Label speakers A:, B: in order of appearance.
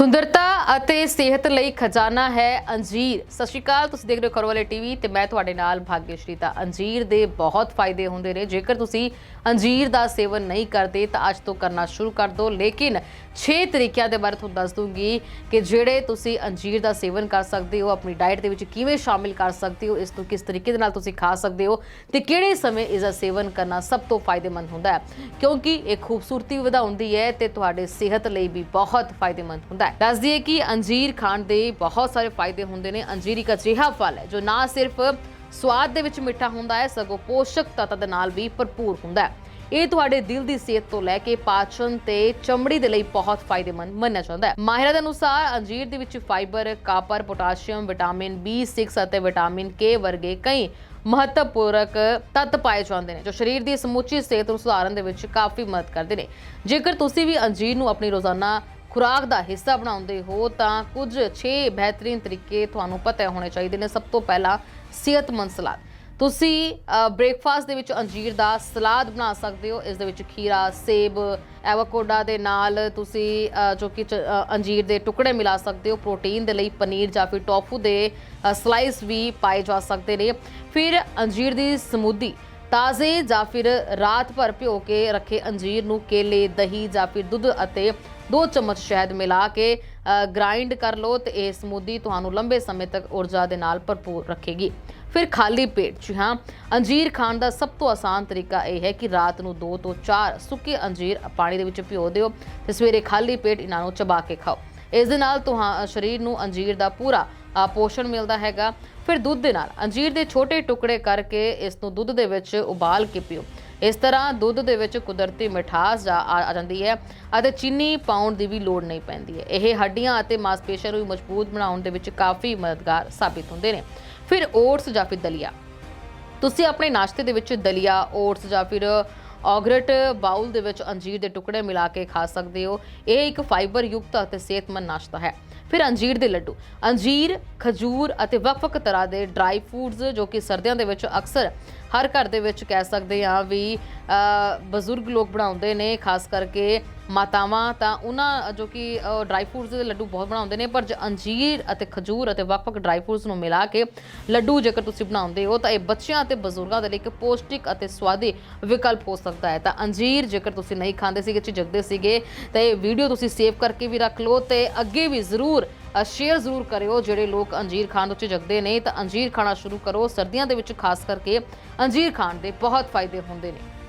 A: ਸੁੰਦਰਤਾ ਅਤੇ ਸਿਹਤ ਲਈ ਖਜ਼ਾਨਾ ਹੈ ਅੰਜੀਰ। ਸਤਿ ਸ਼੍ਰੀ ਅਕਾਲ, ਤੁਸੀਂ ਦੇਖ ਰਹੇ ਹੋ ਖਰਵਾਲੇ ਟੀਵੀ ਤੇ ਮੈਂ ਤੁਹਾਡੇ ਨਾਲ ਭਾਗਯਸ਼੍ਰੀ ਤਾਂ ਅੰਜੀਰ ਦੇ ਬਹੁਤ ਫਾਇਦੇ ਹੁੰਦੇ ਨੇ। ਜੇਕਰ ਤੁਸੀਂ ਅੰਜੀਰ ਦਾ ਸੇਵਨ ਨਹੀਂ ਕਰਦੇ ਤਾਂ ਅੱਜ ਤੋਂ ਕਰਨਾ ਸ਼ੁਰੂ ਕਰ ਦਿਓ। ਲੇਕਿਨ 6 ਤਰੀਕਿਆਂ ਦੇ ਬਾਰੇ ਤੁਹਾਨੂੰ ਦੱਸ ਦੂੰਗੀ ਕਿ ਜਿਹੜੇ ਤੁਸੀਂ ਅੰਜੀਰ ਦਾ ਸੇਵਨ ਕਰ ਸਕਦੇ ਹੋ, ਆਪਣੀ ਡਾਈਟ ਦੇ ਵਿੱਚ ਕਿਵੇਂ ਸ਼ਾਮਿਲ ਕਰ ਸਕਦੇ ਹੋ, ਇਸ ਨੂੰ ਕਿਸ ਤਰੀਕੇ ਦੇ ਨਾਲ ਤੁਸੀਂ ਖਾ ਸਕਦੇ ਹੋ ਤੇ ਕਿਹੜੇ ਸਮੇਂ ਇਸ ਦਾ ਸੇਵਨ ਕਰਨਾ ਸਭ ਤੋਂ ਫਾਇਦੇਮੰਦ ਹੁੰਦਾ ਹੈ। ਕਿਉਂਕਿ ਇਹ ਖੂਬਸੂਰਤੀ ਵਧਾਉਂਦੀ ਹੈ ਤੇ ਤੁਹਾਡੇ ਸਿਹਤ ਲਈ ਵੀ ਬਹੁਤ ਫਾਇਦੇਮੰਦ ਹੁੰਦਾ ਹੈ। ਦੱਸ ਦਈਏ ਕਿ ਅੰਜੀਰ ਖਾਣ ਦੇ ਬਹੁਤ ਸਾਰੇ ਫਾਇਦੇ ਹੁੰਦੇ ਨੇ। ਅੰਜੀਰ ਇੱਕ ਅਜਿਹਾ ਫਲ ਹੈ, ਜੋ ਨਾ ਸਿਰਫ ਸਵਾਦ ਦੇ ਵਿੱਚ ਮਿੱਠਾ ਹੁੰਦਾ ਹੈ, ਸਗੋਂ ਪੋਸ਼ਕ ਤੱਤ ਦੇ ਨਾਲ ਵੀ ਭਰਪੂਰ ਹੁੰਦਾ ਹੈ। ਇਹ ਤੁਹਾਡੇ ਦਿਲ ਦੀ ਸਿਹਤ ਤੋਂ ਲੈ ਕੇ ਪਾਚਨ ਤੇ ਚਮੜੀ ਦੇ ਲਈ ਬਹੁਤ ਫਾਇਦੇਮੰਦ ਮੰਨਿਆ ਜਾਂਦਾ ਹੈ। ਮਾਹਿਰਾਂ ਦੇ ਅਨੁਸਾਰ, ਅੰਜੀਰ ਦੇ ਵਿੱਚ fibre, copper, potassium, vitamin B6 ਅਤੇ ਵਿਟਾਮਿਨ K ਵਰਗੇ ਕਈ ਮਹੱਤਵਪੂਰਕ ਤੱਤ ਪਾਏ ਜਾਂਦੇ ਨੇ, ਜੋ ਸਰੀਰ ਦੀ ਸਮੁੱਚੀ ਸਿਹਤ ਨੂੰ ਸੁਧਾਰਨ ਦੇ ਵਿੱਚ ਕਾਫੀ ਮਦਦ ਕਰਦੇ ਨੇ। ਜੇਕਰ ਤੁਸੀਂ ਵੀ ਅੰਜੀਰ ਨੂੰ ਆਪਣੀ ਰੋਜ਼ਾਨਾ ਖੁਰਾਕ ਦਾ ਹਿੱਸਾ ਬਣਾਉਂਦੇ ਹੋ ਤਾਂ ਕੁਝ 6 ਬਿਹਤਰੀਨ ਤਰੀਕੇ ਤੁਹਾਨੂੰ ਪਤਾ ਹੋਣੇ ਚਾਹੀਦੇ ਨੇ। ਸਭ ਤੋਂ ਪਹਿਲਾਂ ਸਿਹਤਮੰਦ ਸਲਾਦ। ਤੁਸੀਂ ਬ੍ਰੇਕਫਾਸਟ ਦੇ ਵਿੱਚ ਅੰਜੀਰ ਦਾ ਸਲਾਦ ਬਣਾ ਸਕਦੇ ਹੋ। ਇਸ ਦੇ ਵਿੱਚ ਖੀਰਾ, ਸੇਬ, ਐਵੋਕਾਡੋ ਦੇ ਨਾਲ ਤੁਸੀਂ ਜੋ ਕਿ ਚ- ਅੰਜੀਰ ਦੇ ਟੁਕੜੇ ਮਿਲਾ ਸਕਦੇ ਹੋ। ਪ੍ਰੋਟੀਨ ਦੇ ਲਈ ਪਨੀਰ ਜਾਂ ਫਿਰ ਟੋਫੂ ਦੇ ਸਲਾਈਸ ਵੀ ਪਾਏ ਜਾ ਸਕਦੇ ਨੇ। ਫਿਰ ਅੰਜੀਰ ਦੀ ਸਮੂਦੀ। ਤਾਜ਼ੇ ਜਾਂ ਫਿਰ ਰਾਤ ਭਰ ਭਿਓ ਕੇ ਰੱਖੇ ਅੰਜੀਰ ਨੂੰ ਕੇਲੇ, ਦਹੀਂ ਜਾਂ ਫਿਰ ਦੁੱਧ ਅਤੇ 2 ਚਮਚ ਸ਼ਹਿਦ ਮਿਲਾ ਕੇ ਗ੍ਰਾਈਂਡ ਕਰ ਲਓ ਤੇ ਇਹ ਸਮੂਦੀ ਤੁਹਾਨੂੰ ਲੰਬੇ ਸਮੇਂ ਤੱਕ ਊਰਜਾ ਦੇ ਨਾਲ ਭਰਪੂਰ ਰੱਖੇਗੀ। ਫਿਰ ਖਾਲੀ ਪੇਟ, ਜੀ ਹਾਂ, ਅੰਜੀਰ ਖਾਣ ਦਾ ਸਭ ਤੋਂ ਆਸਾਨ ਤਰੀਕਾ ਇਹ ਹੈ ਕਿ ਰਾਤ ਨੂੰ 2 ਤੋਂ 4 ਸੁੱਕੇ ਅੰਜੀਰ ਪਾਣੀ ਦੇ ਵਿੱਚ ਭਿਓ ਦਿਓ ਤੇ ਸਵੇਰੇ ਖਾਲੀ ਪੇਟ ਇਹਨਾਂ ਨੂੰ ਚਬਾ ਕੇ ਖਾਓ। ਇਸ ਦੇ ਨਾਲ ਤੁਹਾ ਸਰੀਰ ਨੂੰ ਅੰਜੀਰ ਦਾ ਪੂਰਾ ਪੋਸ਼ਣ ਮਿਲਦਾ ਹੈਗਾ। ਫਿਰ ਦੁੱਧ ਦੇ ਨਾਲ, ਅੰਜੀਰ ਦੇ ਛੋਟੇ ਟੁਕੜੇ ਕਰਕੇ ਇਸ ਨੂੰ ਦੁੱਧ ਦੇ ਵਿੱਚ ਉਬਾਲ ਕੇ ਪੀਓ। ਇਸ ਤਰ੍ਹਾਂ ਦੁੱਧ ਦੇ ਵਿੱਚ ਕੁਦਰਤੀ ਮਿਠਾਸ ਜਾ ਆ ਜਾਂਦੀ ਹੈ ਅਤੇ ਚੀਨੀ ਪਾਉਣ ਦੀ ਵੀ ਲੋੜ ਨਹੀਂ ਪੈਂਦੀ ਹੈ। ਇਹ ਹੱਡੀਆਂ ਅਤੇ ਮਾਸਪੇਸ਼ੀਆਂ ਨੂੰ ਮਜ਼ਬੂਤ ਬਣਾਉਣ ਦੇ ਵਿੱਚ ਕਾਫੀ ਮਦਦਗਾਰ ਸਾਬਿਤ ਹੁੰਦੇ ਨੇ। ਫਿਰ ਓਟਸ ਜਾਂ ਫਿਰ ਦਲੀਆ। ਤੁਸੀਂ ਆਪਣੇ ਨਾਸ਼ਤੇ ਦੇ ਵਿੱਚ ਦਲੀਆ, ਓਟਸ ਜਾਂ ਫਿਰ ਔਗਰਟ ਬਾਉਲ ਦੇ ਵਿੱਚ ਅੰਜੀਰ ਦੇ ਟੁਕੜੇ ਮਿਲਾ ਕੇ ਖਾ ਸਕਦੇ ਹੋ। ਇਹ ਇੱਕ ਫਾਈਬਰ ਯੁਕਤ ਅਤੇ ਸਿਹਤਮੰਦ ਨਾਸ਼ਤਾ ਹੈ। ਫਿਰ ਅੰਜੀਰ ਦੇ ਲੱਡੂ। ਅੰਜੀਰ, ਖਜੂਰ ਅਤੇ ਵੱਖ-ਵੱਖ ਤਰ੍ਹਾਂ ਦੇ ਡਰਾਈ ਫੂਡਸ ਜੋ ਕਿ ਸਰਦੀਆਂ ਦੇ ਵਿੱਚ ਅਕਸਰ ਹਰ ਘਰ ਦੇ ਵਿੱਚ ਕਹਿ ਸਕਦੇ ਹਾਂ ਵੀ ਬਜ਼ੁਰਗ ਲੋਕ ਬਣਾਉਂਦੇ ਨੇ, ਖਾਸ ਕਰਕੇ ਮਾਤਾਵਾਂ ਤਾਂ ਉਹਨਾਂ ਜੋ ਕਿ ਡਰਾਈ ਫਰੂਟਸ ਦੇ ਲੱਡੂ ਬਹੁਤ ਬਣਾਉਂਦੇ ਨੇ, ਪਰ ਜੇ ਅੰਜੀਰ ਅਤੇ ਖਜੂਰ ਅਤੇ ਵੱਖ-ਵੱਖ ਡਰਾਈ ਫਰੂਟਸ ਨੂੰ ਮਿਲਾ ਕੇ ਲੱਡੂ ਜੇਕਰ ਤੁਸੀਂ ਬਣਾਉਂਦੇ ਹੋ, ਤਾਂ ਇਹ ਬੱਚਿਆਂ ਅਤੇ ਬਜ਼ੁਰਗਾਂ ਦੇ ਲਈ ਇੱਕ ਪੌਸ਼ਟਿਕ ਅਤੇ ਸਵਾਦੀ ਵਿਕਲਪ ਹੋ ਸਕਦਾ ਹੈ। ਤਾਂ ਅੰਜੀਰ ਜੇਕਰ ਤੁਸੀਂ ਨਹੀਂ ਖਾਂਦੇ ਸੀਗੇ, ਝਿਜਕਦੇ ਸੀਗੇ, ਤਾਂ ਇਹ ਵੀਡੀਓ ਤੁਸੀਂ ਸੇਵ ਕਰਕੇ ਵੀ ਰੱਖ ਲਓ ਤੇ ਅੱਗੇ ਵੀ ਜ਼ਰੂਰ ਸ਼ੇਅਰ ਜ਼ਰੂਰ ਕਰਿਓ। ਜਿਹੜੇ ਲੋਕ ਅੰਜੀਰ ਖਾਣ ਤੋਂ ਝਿਜਕਦੇ ਨੇ, ਤਾਂ ਅੰਜੀਰ ਖਾਣਾ ਸ਼ੁਰੂ ਕਰੋ। ਸਰਦੀਆਂ ਦੇ ਵਿੱਚ ਖਾਸ ਕਰਕੇ ਅੰਜੀਰ ਖਾਣ ਦੇ ਬਹੁਤ ਫਾਇਦੇ ਹੁੰਦੇ ਨੇ।